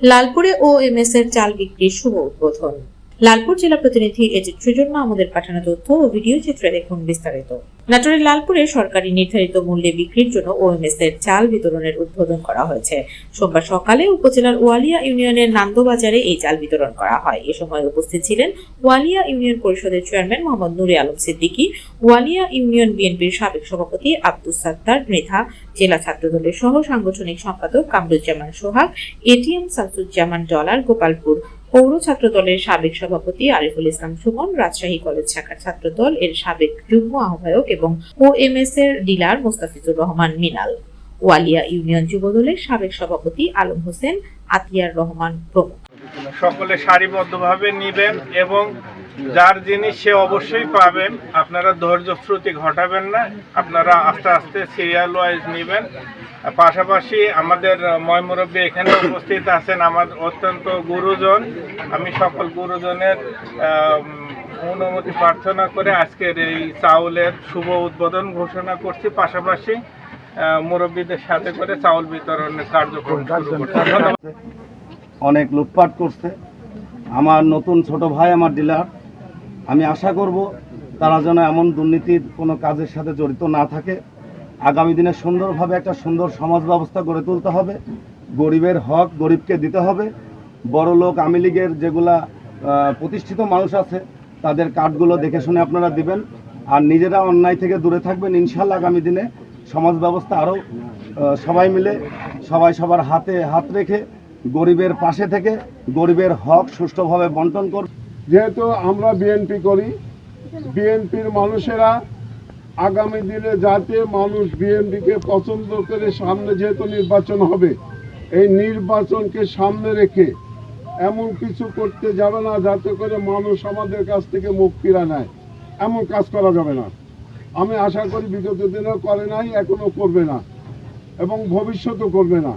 লালপুরে ও M S এর চাল বিক্রির শুভ উদ্বোধন। লালপুর জেলা প্রতিনিধি এজিৎ সুজন আমাদের পাঠানো তথ্য ও ভিডিও চিত্রে দেখুন বিস্তারিত। নাটোরের লালপুরে সরকারি নির্ধারিত মূল্যে বিক্রির জন্য ওএমএস এর চাল বিতরণের উদ্বোধন করা হয়েছে। সোমবার সকালে উপজেলার ওয়ালিয়া ইউনিয়নের নান্দবাজারে এই চাল বিতরণ করা হয়। এ সময় উপস্থিত ছিলেন ওয়ালিয়া ইউনিয়ন পরিষদের চেয়ারম্যান মোহাম্মদ নুরে আলম সিদ্দিকী, ওয়ালিয়া ইউনিয়ন বিএনপির সাবেক সভাপতি আব্দুস সাত্তার মৃধা জেলা ছাত্রদলের সহ সাংগঠনিক সম্পাদক কামরুজ্জামান সোহাগ এটিএম শামসুজ্জামান ডলার, গোপালপুর পৌর ছাত্র দলের সাবেক সভাপতি আরিফুল ইসলাম সুমন, রাজশাহী কলেজ শাখার ছাত্র দল এর সাবেক যুগ্ম আহ্বায়ক এবং ওএমএস এর ডিলার মোস্তাফিজুর রহমান মিনাল। ওয়ালিয়া ইউনিয়ন যুবদলের সাবেক সভাপতি আলম হোসেন, আতিয়ার রহমান প্রমুখ। সকলে সারিবদ্ধভাবে নিবেন এবং যার জিনিস সে অবশ্যই পাবেন। আপনারা ধৈর্য শ্রুতি ঘটাবেন না। আপনারা আস্তে আস্তে সিরিয়াল ওয়াইজ নেবেন। পাশাপাশি আমাদের ময়মুরব্বী এখানে উপস্থিত আছেন, আমার অত্যন্ত গুরুজন। আমি সকল গুরুজনের অনুমতি প্রার্থনা করে আজকের এই চাউলের শুভ উদ্বোধন ঘোষণা করছি। পাশাপাশি মুরব্বীদের সাথে করে চাউল বিতরণের কার্যক্রম অনেক লুটপাট করছে। আমার নতুন ছোট ভাই, আমার ডিলার। আমি আশা করব তারা যেন এমন দুর্নীতির কোনো কাজের সাথে জড়িত না থাকে। আগামী দিনে সুন্দরভাবে একটা সুন্দর সমাজ ব্যবস্থা গড়ে তুলতে হবে। গরিবের হক গরিবকে দিতে হবে। বড় লোক, আওয়ামী লীগের যেগুলা প্রতিষ্ঠিত মানুষ আছে, তাদের কার্ডগুলো দেখে শুনে আপনারা দিবেন। আর নিজেরা অন্যায় থেকে দূরে থাকবেন। ইনশাল্লাহ আগামী দিনে সমাজ ব্যবস্থা আরও সবাই মিলে, সবাই সবার হাতে হাত রেখে গরিবের পাশে থেকে গরিবের হক সুষ্ঠুভাবে বন্টন করবে যেহেতু আমরা বিএনপি করি, বিএনপির মানুষেরা আগামী দিনে যাতে মানুষ বিএনপিকে পছন্দ করে সামনে যেহেতু নির্বাচন হবে, এই নির্বাচনকে সামনে রেখে এমন কিছু করতে যাবে না যাতে করে মানুষ আমাদের কাছ থেকে মুখ ফিরা নেয়। এমন কাজ করা যাবে না। আমি আশা করি বিগত দিনেও করে নাই এখনও করবে না। এবং ভবিষ্যতেও করবে না।